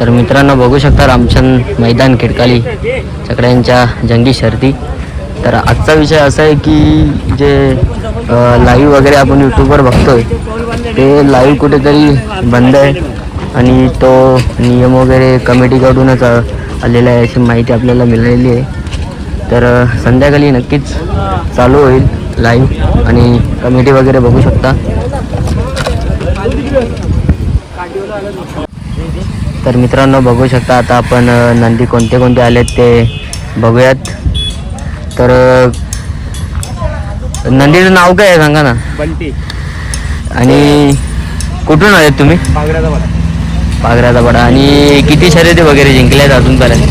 तर मित्रांनो बघू शकता रामचंद मैदान खिडकाली सगळ्यांच्या जंगी शर्ती. तर आजचा विषय असा आहे की जे लाईव्ह वगैरे आपण यूट्यूबवर बघतोय ते लाईव्ह कुठेतरी बंद आहे. आणि तो नियम वगैरे कमिटीकडूनच आलेला आहे अशी माहिती आपल्याला मिळालेली आहे. तर संध्याकाळी नक्कीच चालू होईल लाईव्ह आणि कमिटी वगैरे बघू शकता. तर मित्रांनो बघू शकता आता आपण नंदी कोणते कोणते आलेत ते बघूयात. तर नंदीचं नाव काय आहे सांगा ना? बंटी. आणि कुठून आलेत तुम्ही? पागड्याचा बडा पागऱ्याचा बडा आणि किती शर्यती वगैरे जिंकल्यात अजूनपर्यंत?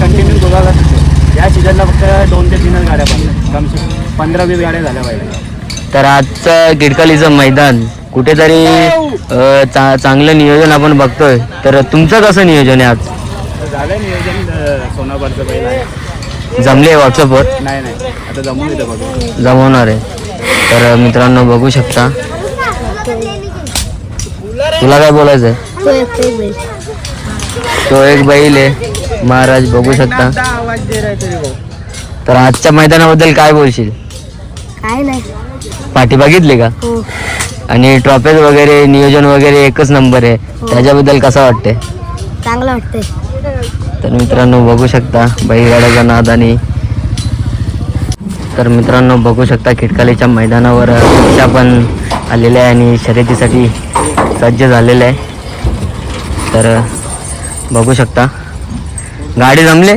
कंटिन्यू बघायला या सीझनला फक्त दोन ते तीनच गाड्या पडल्या कमसे पंधरा वीस गाड्या झाल्या पाहिजे. तर आजचं किडकालीचं मैदान कुठेतरी अ, चा चांगलं नियोजन आपण बघतोय. तर तुमचं कसं नियोजन आहे आज? झालं नियोजन अं, सोनाबारचं पहिलं आहे. जमले व्हॉट्सअपवर नाही नाही. आता जमून येतं बघू. जमवणार आहे. तर मित्रांनो बघू शकता. तुला काय बोलायचं आहे तो एक बैल तो एक बैल आहे. महाराज बघू शकता. तर आजच्या मैदानाबद्दल काय बोलशील? काय नाही. पाठी बघितली का? हो. आणि ट्रॉफीज वगैरे नियोजन वगैरे एकच नंबर आहे. त्याच्याबद्दल कसं वाटतंय? चांगलं वाटतंय. तर मित्रांनो बघू शकता बैलगाड्याचा नाद आणि तर मित्रांनो बघू शकता खिडकालीच्या मैदानावर रिक्षा पण आलेले आहे आणि शर्यतीसाठी सज्ज झालेले आहे. तर बघू शकता. गाडी जमले?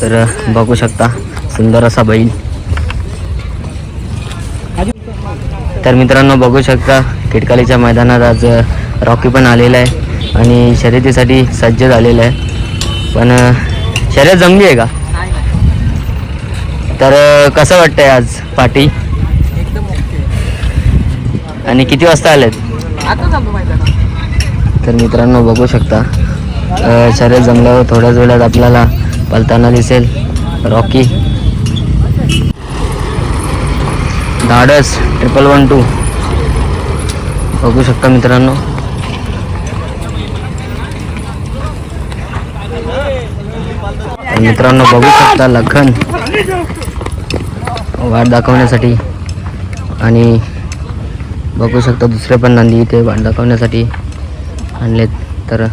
तर बघू शकता सुंदर असा बैल. तर मित्रांनो बघू शकता खिडकालीच्या मैदानात आज रॉकी पण आलेला आहे आणि शर्यतीसाठी सज्ज झालेला आहे. पण शर्यत जमली आहे का? तर कसं वाटतंय आज पाठी आणि किती वाजता आलेत? तर मित्रांनो बघू शकता शर्यत जमल्यावर थोड्याच वेळात आपल्याला पलताना दिसेल. रॉकी धाडस ट्रिपल वन टू बघू शकता मित्रांनो. मित्रांनो बघू शकता लखन. वाट दाखवण्यासाठी. आणि बघू शकता दुसरे पण नंदी इथे वाट दाखवण्यासाठी आणलेत. तर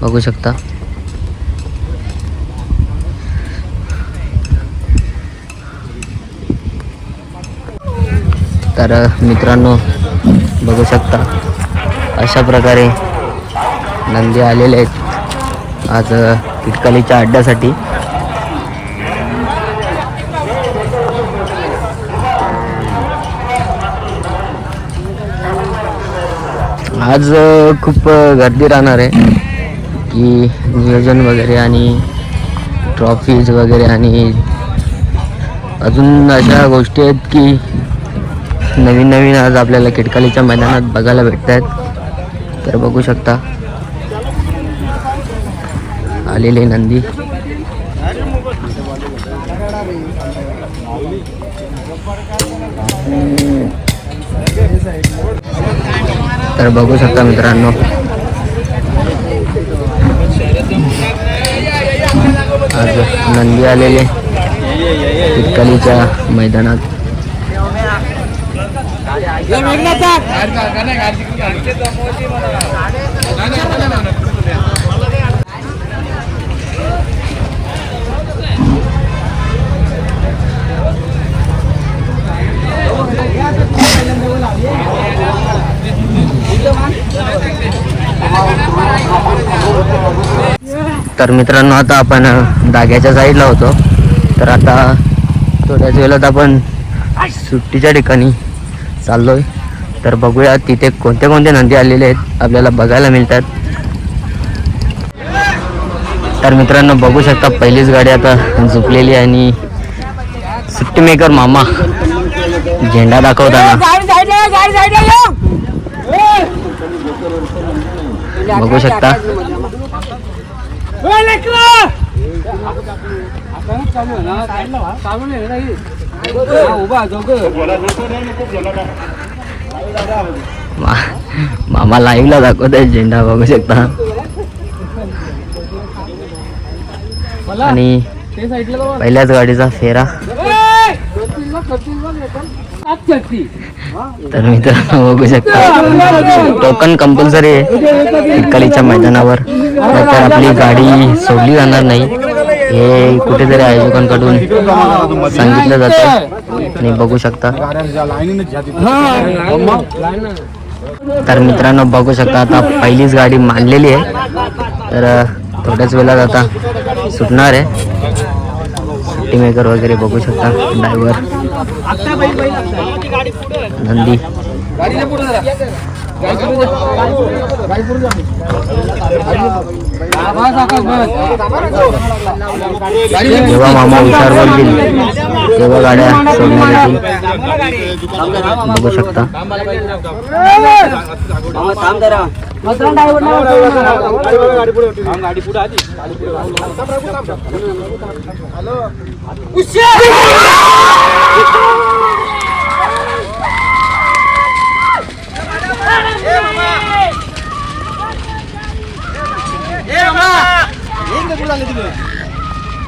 बघू शकता. तर मित्रांनो बघू शकता अशा प्रकारे नंदी आलेले आहेत. आज किटकालीच्या अड्ड्यासाठी. आज खूप गर्दी राहणार आहे. की नियोजन वगैरे आणि ट्रॉफीज वगैरे आणि अजून अशा गोष्टी आहेत की नवीन नवीन आज आपल्याला किटकालीच्या मैदानात बघायला भेटत आहेत तर बघू शकता. आलेले नंदी. तर बघू शकता मित्रांनो. आज नंदी आलेले किटकालीच्या मैदानात. तर मित्रांनो आता आपण धाग्याच्या साईडला होतो. तर आता थोड्याच वेळात आपण सुट्टीच्या ठिकाणी चाललोय. तर बघूया तिथे कोणते कोणते नंदी आलेले आहेत आपल्याला बघायला मिळतात. तर मित्रांनो बघू शकता पहिलीच गाडी आता झुकलेली आहे आणि सुट्टी मेकर मामा झेंडा दाखवताना. बघू शकता. मा- मामा लाईव्हला दाखवत आहे झेंडा बघू शकता. आणि पहिल्याच गाडीचा फेरा. तर मित्रांनो बघू शकता. टोकन कंपल्सरी आहे. इटकालीच्या मैदानावर. तर आपली गाडी सोडली जाणार नाही. हे कुठेतरी आयोजकांकडून सांगितलं जातं. आणि बघू शकता. तर मित्रांनो बघू शकता आता पहिलीच गाडी मांडलेली आहे. तर थोड्याच वेळात आता सुटणार आहे. सुट्टी मेकर वगैरे बघू शकता ड्रायव्हर नंदी. जेव्हा मामा हुशार बोलतील. तेव्हा गाड्या सोडण्यासाठी बघू शकता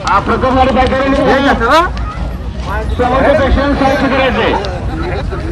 हा प्रकार गाड़ी समोरच्या पेशंट साहेब